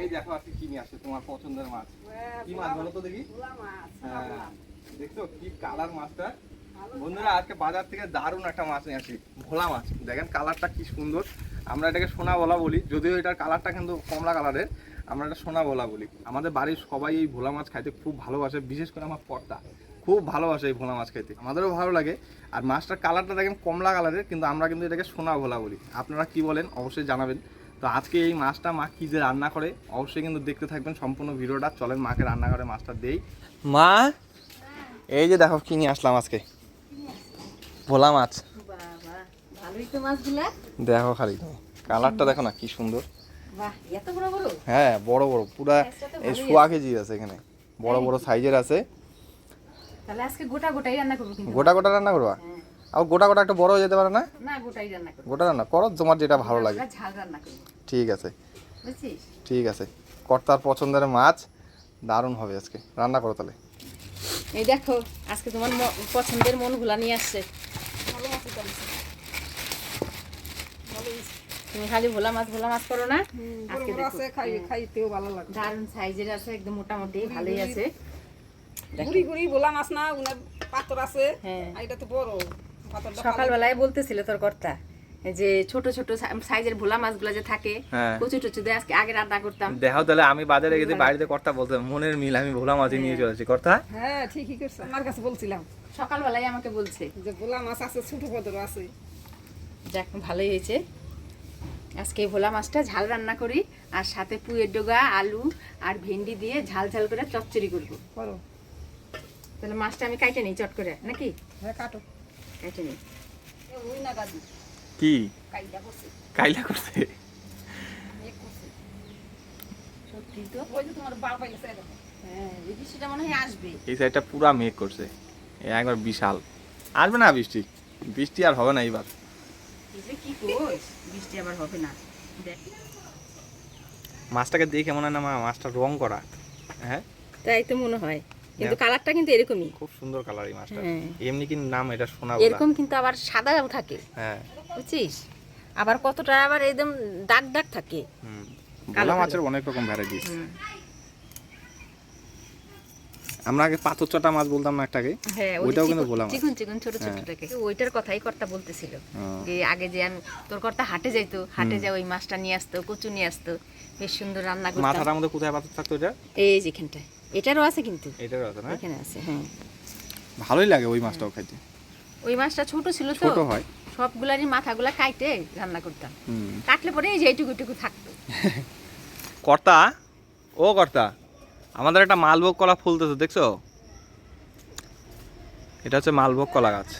এই দেখো আজকে কি নিয়ে আসছে তোমার পছন্দের মাছ। কি মাছ বলো তো দেখি? হ্যাঁ দেখছ কি কালার মাছটা? বন্ধুরা আজকে বাজার থেকে দারুণ একটা মাছ নিয়ে আসি ভোলা মাছ। দেখেন কালারটা কি সুন্দর। আমরা এটাকে সোনা বলা বলি যদিও এটার কালারটা কিন্তু কমলা কালারের আমরা এটা সোনা বলা বলি। আমাদের বাড়ির সবাই এই ভোলা মাছ খাইতে খুব ভালোবাসে বিশেষ করে আমার পর্দা খুব ভালোবাসে এই ভোলা মাছ খাইতে। আমাদেরও ভালো লাগে। আর মাছটার কালারটা দেখেন কমলা কালারের কিন্তু আমরা কিন্তু এটাকে সোনা ভোলা বলি। আপনারা কি বলেন অবশ্যই জানাবেন। তো আজকে এই মাছটা মা কি যে রান্না করে অবশ্যই কিন্তু দেখতে থাকবেন সম্পূর্ণ ভিডিওটা। চলেন মাকে রান্না করে মাছটা দেই। মা? এই যে দেখো কি নিয়ে আসলাম আজকে। ভোলা মাছ। দেখো খালি তুমি। কালারটা দেখো না কি সুন্দর। বাহ এত বড় বড়? হ্যাঁ বড় বড় পুরা এই সোয়া কেজি আছে এখানে। বড় বড় সাইজের আছে। তাহলে আজকে গোটা গোটাই রান্না করব গোটা গোটা রান্না করবা? হ্যাঁ। আর গোটা গোটা একটা বড় হয়ে যেতে পারে না? না গোটাই রান্না করব গোটা রান্না? করো তোমার যেটা ভালো লাগে। ঝাল রান্না করব ঠিক আছে। বুঝছিস? ঠিক আছে। কর্তার পছন্দের মাছ দারুণ হবে আজকে। রান্না করো তাহলে। এই দেখো আজকে তোমার পছন্দের মনগুলা নিয়ে আসছে। তুমি খালি ভোলা মাছ ভোলা মাছ করো না। আজকে দেখো, খাই খাইতেও ভালো লাগে। দারুণ সাইজের আছে একদম মোটামুটি ভালোই আছে। গুড়ি গুড়ি বলা মাছ না উনার পাথর আছে। হ্যাঁ। এটা তো বড়। সকালবেলায় বলতেছিল তোর কর্তা যে ছোট ছোট সাইজের ভোলা মাছগুলো যে থাকে হ্যাঁ। কচু টচু দিয়ে আজকে আগে রান্না করতাম। দেখো তাহলে আমি বাজারে গেছি বাড়িতে কর্তা বলতে মনের মিল আমি ভোলা মাছই নিয়ে চলেছি। কর্তা? হ্যাঁ ঠিকই করছে আমার কাছে বলছিলাম। সকালবেলায় আমাকে বলছে। যে গোলা মাছ আছে ছোট আছে। যাক ভালোই হয়েছে। আজকে ভোলা মাছটা ঝাল রান্না করি আর সাথে পুয়ের ডোগা আলু আর ভেন্ডি দিয়ে ঝাল ঝাল করে চচ্চড়ি করব। করো। তাহলে মাছটা আমি কাইটে নিই চট করে নাকি? হ্যাঁ কাটো। না কি? কাইলা করছে। সত্যি তো? ওই যে তোমার বার হ্যাঁ এই বৃষ্টিটা মনে হয় আসবে। এই সাইডটা পুরা মেঘ করছে। একবার বিশাল। আসবে না বৃষ্টি? বৃষ্টি আর হবে না এইবার। কি কইস? বৃষ্টি আবার হবে না। মাছটাকে দেখে মনে হয় না মা মাছটা রং করা। হ্যাঁ? তাই তো মনে হয়। কিন্তু কালারটা কিন্তু এরকমই। খুব সুন্দর কালার এই মাছটা হ্যাঁ। এমনি কি নাম এটা এরকম কিন্তু আবার সাদাও থাকে। হ্যাঁ। বুঝছিস? আবার কতটা আবার একদম দাগ দাগ থাকে। কালো মাছের অনেক রকম ভ্যারাইটিস আমরা আগে পাথর চটা মাছ বলতাম না একটাকে। হ্যাঁ ওই ওইটাও কিন্তু মাছ। চিকন চিকন ছোট হ্যাঁ। ছোটটাকে ওইটার কথাই কর্তা বলতেছিল। যে আগে যে আমি তোর কর্তা হাটে যাইতো। হাটে যা ওই মাছটা নিয়ে আসতো কচু নিয়ে আসতো। বেশ সুন্দর রান্না করতাম। মাথাটার মধ্যে কোথায় পাথর থাকতো এটা এই যেখানটায়। এটারও আছে কিন্তু। এটারও আছে না? এখানে আছে হ্যাঁ। ভালোই লাগে ওই মাছটাও খাইতে। ওই মাছটা ছোট ছিল তো। ছোট হয়। সবগুলারই মাথাগুলা কাইটে রান্না করতাম। কাটলে পরে এই যে এইটুকু এইটুকু থাকতো। কর্তা? ও কর্তা আমাদের একটা মালভোগ কলা ফুলতেছে দেখছ? এটা হচ্ছে মালভোগ কলা গাছ।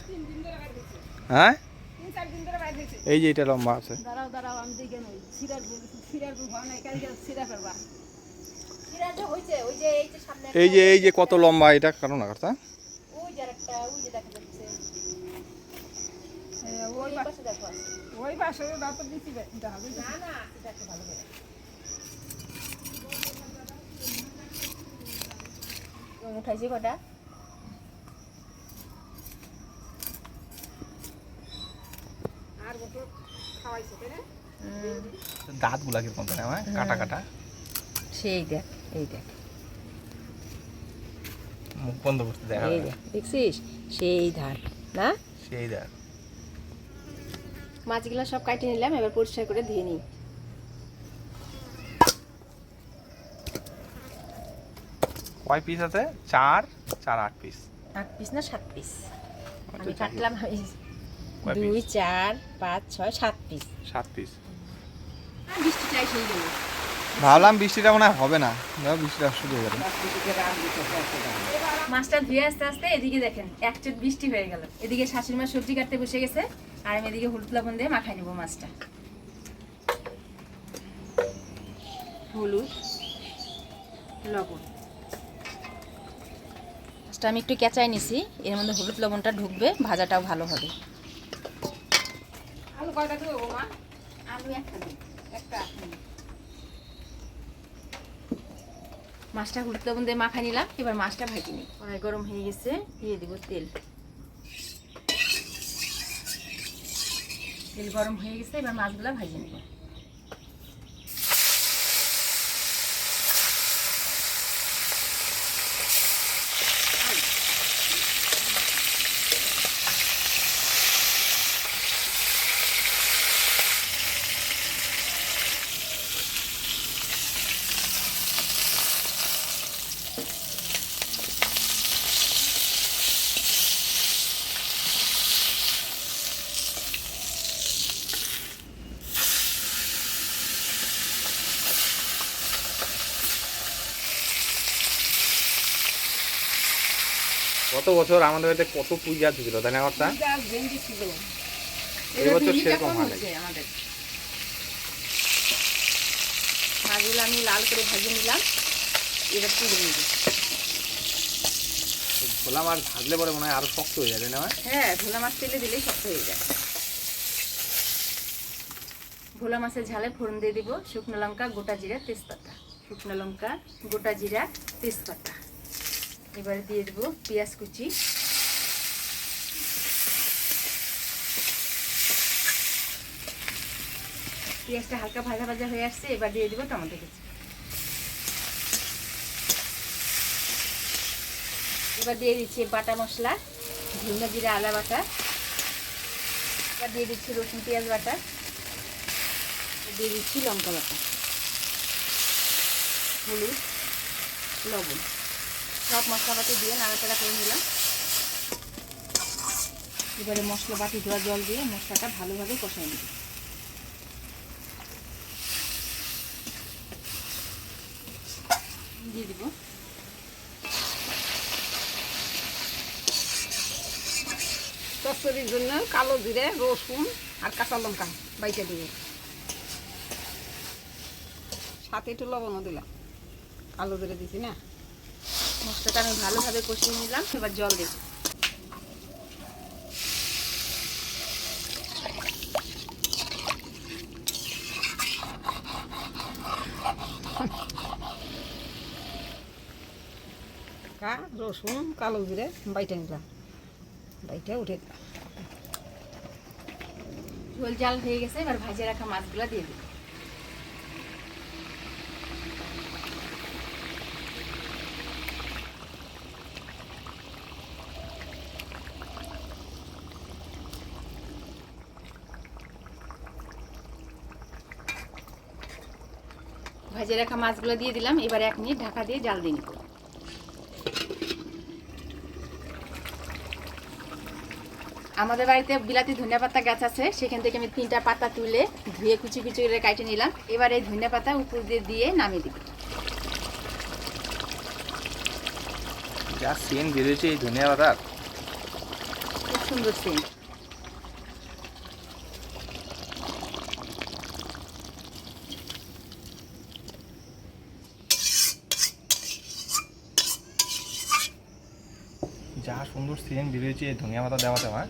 হ্যাঁ? তিন চার দিন ধরে বাইরে হয়েছে এই যে এটা লম্বা আছে। দাঁড়াও দাঁড়াও আমি দেখে নই। সিরাজ সিরাজ হয় না কালকে সিরা করবা যে এই যে এই যে কত লম্বা এটা কারণ করে উঠাইছি কটা? দাঁতগুলা কীরকম? কাটা কাটা। সেই দেখ। এই দেখ। মুখ বন্ধ করতে দেখা এই দেখ দেখছিস? সেই ধার না? সেই দেখ মাছগুলো সব কাটে নিলাম এবার পরিষ্কার করে ধুয়ে নিই। কয় পিস আছে? চার চার আট পিস আট পিস না সাত পিস আচ্ছা, আমি। কাটলাম দুই চার পাঁচ ছয় সাত পিস সাত পিস বৃষ্টি চাই সেই গেল। ভাবলাম বৃষ্টিটা মনে হবে না। বৃষ্টিটা শুরু হয়ে গেল। মাছটা ধুয়ে আস্তে আস্তে এদিকে দেখেন এক চোট বৃষ্টি হয়ে গেল। এদিকে শাশুড়ি মা সবজি কাটতে বসে গেছে আর আমি এদিকে হলুদ লবণ দিয়ে মাখাই নেব মাছটা। হলুদ লবণ। মাছটা আমি একটু কেঁচাই নিছি এর মধ্যে হলুদ লবণটা ঢুকবে ভাজাটাও ভালো হবে। আলু কয়টা দেবো মা? আলু একটা একটা মাছটা হলুদ লবণ দিয়ে মাখাই নিলাম, এবার মাছটা ভাজি নি কড়াই গরম হয়ে গেছে, দিয়ে দিব তেল। তেল গরম হয়ে গেছে, এবার মাছগুলো ভাজি নেব। গত বছর আমাদের বাড়িতে কত পুঁই গাছ ছিল তাই না ছিল। এবছর সেরকম কম হয় আমাদের। মাছগুলো আমি লাল করে ভেজে নিলাম এবার তুলে নিব। ভোলা মাছ ভাজলে পরে মনে হয় আরও শক্ত হয়ে তাই না হ্যাঁ ভোলা মাছ তেলে দিলেই শক্ত হয়ে যায়। ভোলা মাছের ঝালে ফোড়ন দিয়ে দিব শুকনো লঙ্কা গোটা জিরা তেজপাতা। শুকনো লঙ্কা গোটা জিরা তেজপাতা। এবারে দিয়ে দেবো পেঁয়াজ কুচি। পেঁয়াজটা হালকা ভাজা ভাজা হয়ে আসছে, এবার দিয়ে দেবো টমেটো কুচি। এবার দিয়ে দিচ্ছি বাটা মশলা, ধুনা জিরা আলা বাটা। এবার দিয়ে দিচ্ছি রসুন, পেঁয়াজ বাটা। দিয়ে দিচ্ছি লঙ্কা বাটা। হলুদ, লবণ। সব মশলাপাতি দিয়ে নাড়াচাড়া করে নিলাম। এবারে মশলা বাটি ধোয়া জল দিয়ে মশলাটা ভালোভাবে কষাই নিব। দিয়ে দিব। চচ্চড়ির জন্য কালো জিরে, রসুন আর কাঁচা লঙ্কা বাইটা দিয়ে সাথে একটু লবণও দিলাম। কালো জিরে দিছি না? মশলাটা আমি ভালোভাবে কষিয়ে নিলাম এবার জল দেব কা রসুন কালো জিরে বাইটা নিলাম। বাইটা উঠে দিলাম ঝোল জাল হয়ে গেছে এবার ভাজে রাখা মাছগুলো দিয়ে দিই ভাজে রাখা মাছগুলো দিয়ে দিলাম। এবার এক মিনিট ঢাকা দিয়ে জাল দিয়ে নিব। আমাদের বাড়িতে বিলাতি ধনিয়া পাতা গাছ আছে সেখান থেকে আমি তিনটা পাতা তুলে ধুয়ে কুচি কুচি করে কাটে নিলাম। এবার এই ধনিয়া পাতা উপর দিয়ে দিয়ে নামিয়ে দিব। যা সেন বেরোয়েছে এই ধনিয়া পাতার। খুব সুন্দর সেন্ট যা সুন্দর সেন বেরোয়েছে ধনিয়া পাতা দেওয়াতে মা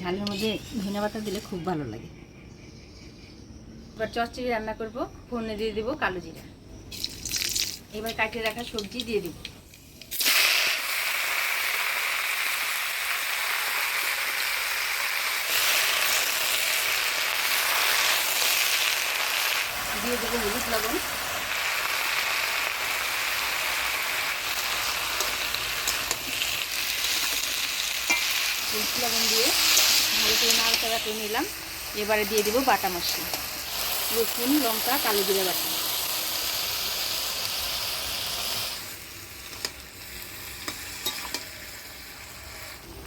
ঝালের মধ্যে ধনিয়া পাতা দিলে খুব ভালো লাগে। এবার চচ্চড়ি রান্না করব, ফোড়নে দিয়ে দেবো কালো জিরা। এবার কাটিয়ে রাখা সবজি দিয়ে দিব। দিয়ে দেবো হলুদ লবণ। হলুদ লবণ দিয়ে ভালো করে নাড়াচাড়া করে নিলাম। এবারে দিয়ে দেবো বাটা মশলা, রসুন, লঙ্কা, কালো জিরে বাটা।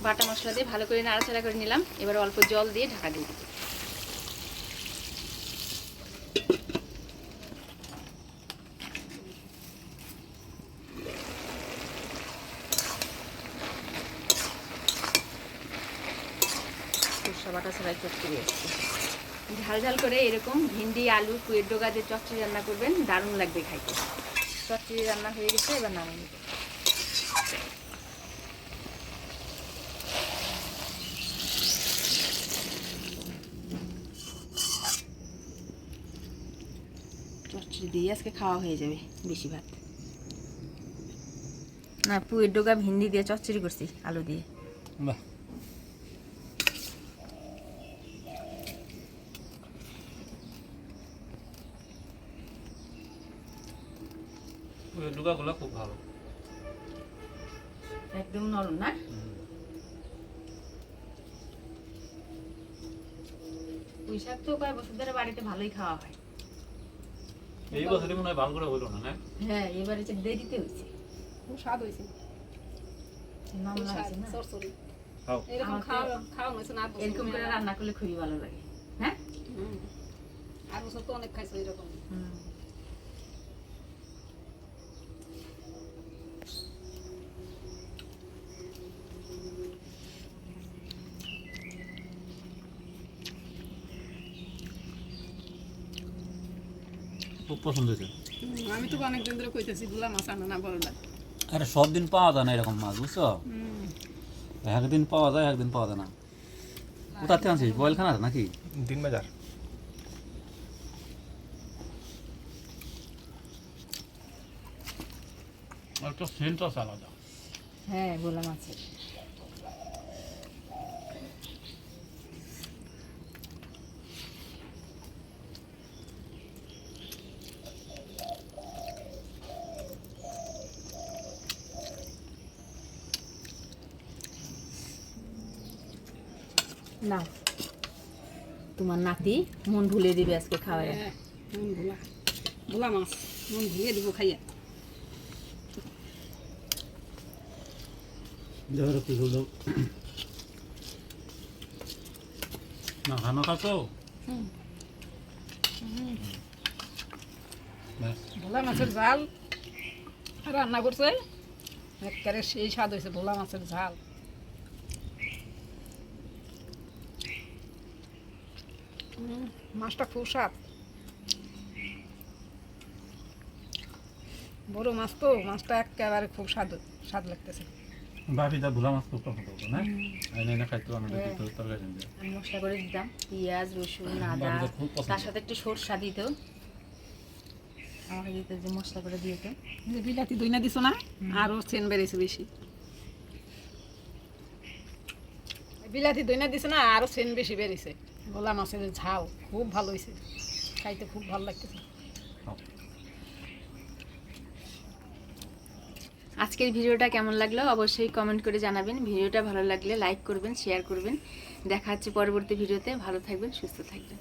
বাটা মশলা দিয়ে ভালো করে নাড়াচাড়া করে নিলাম। এবার অল্প জল দিয়ে ঢাকা দিয়ে দেবো সরষা বাটা আসছে ঝাল ঝাল করে এরকম ভিন্ডি আলু কুয়ের ডোগা দিয়ে চচ্চড়ি রান্না করবেন দারুণ লাগবে খাইতে। চচ্চড়ি রান্না হয়ে গেছে এবার নামিয়ে নেব। চচ্চড়ি দিয়ে আজকে খাওয়া হয়ে যাবে বেশি ভাত। না পুয়ের ডোগা ভিন্ডি দিয়ে চচ্চড়ি করছি আলু দিয়ে। বাহ। ডুগাগুলো খুব ভালো। একদম নরম না? পুঁই শাক তো কয়েক বছর ধরে বাড়িতে ভালোই খাওয়া হয়। এই বছরই মনে হয় ভালো করে হইল না হ্যাঁ এবারে যে দেরিতে হয়েছে। খুব স্বাদ হয়েছে। বছর এরকম করে রান্না করলে খুবই ভালো লাগে হ্যাঁ? আর বছর তো অনেক খাইছো এরকম। খুব পছন্দ হয়েছে? আমি তো অনেকদিন ধরে কইতেছি গুলা মাছ আনো না বড় লাগ আরে সব দিন পাওয়া যায় না এরকম মাছ বুঝছ? একদিন পাওয়া যায় একদিন পাওয়া যায় না। কোথা থেকে আনছিস? বয়েলখানার নাকি? দিন বাজার। একটা সেন্ট আছে আলাদা। হ্যাঁ ভোলা মাছের না তোমার নাতি মন ভুলে দিবে আজকে খাওয়ায় হ্যাঁ, মন ভোলা। ভোলা মাছ মন ভুলিয়ে দিব খাইয়া। দেখো কি হলো। না খানা খাচ্ছো? ভোলা মাছের ঝাল। রান্না করছে? একেবারে সেই স্বাদ হয়েছে ভোলা মাছের ঝাল। মাছটা খুব স্বাদ। বড় মাছ তো মাছটা একেবারে খুব স্বাদ স্বাদ লাগতেছে। ভোলা মাছ খুব পছন্দ করতো না? এনে এনে খাইতো আমাদের দিত তরকারি আমি মশলা করে দিতাম পেঁয়াজ রসুন আদা। তার সাথে একটু সরষা দিত। আমাকে দিত যে মশলা করে দিত। বিলাতি দইনা দিছো না? আরও চেন বেড়েছে বেশি। বিলাতি দইনা দিছো না আরও চেন বেশি বেড়েছে। গোলা মাছের ঝাল, খুব ভালো হয়েছে। খাইতে খুব ভালো লাগতেছে। আজকের ভিডিওটা কেমন লাগল অবশ্যই কমেন্ট করে জানাবেন। ভিডিওটা ভালো লাগলে লাইক করবেন শেয়ার করবেন। দেখা হচ্ছে পরবর্তী ভিডিওতে। ভালো থাকবেন, সুস্থ থাকবেন।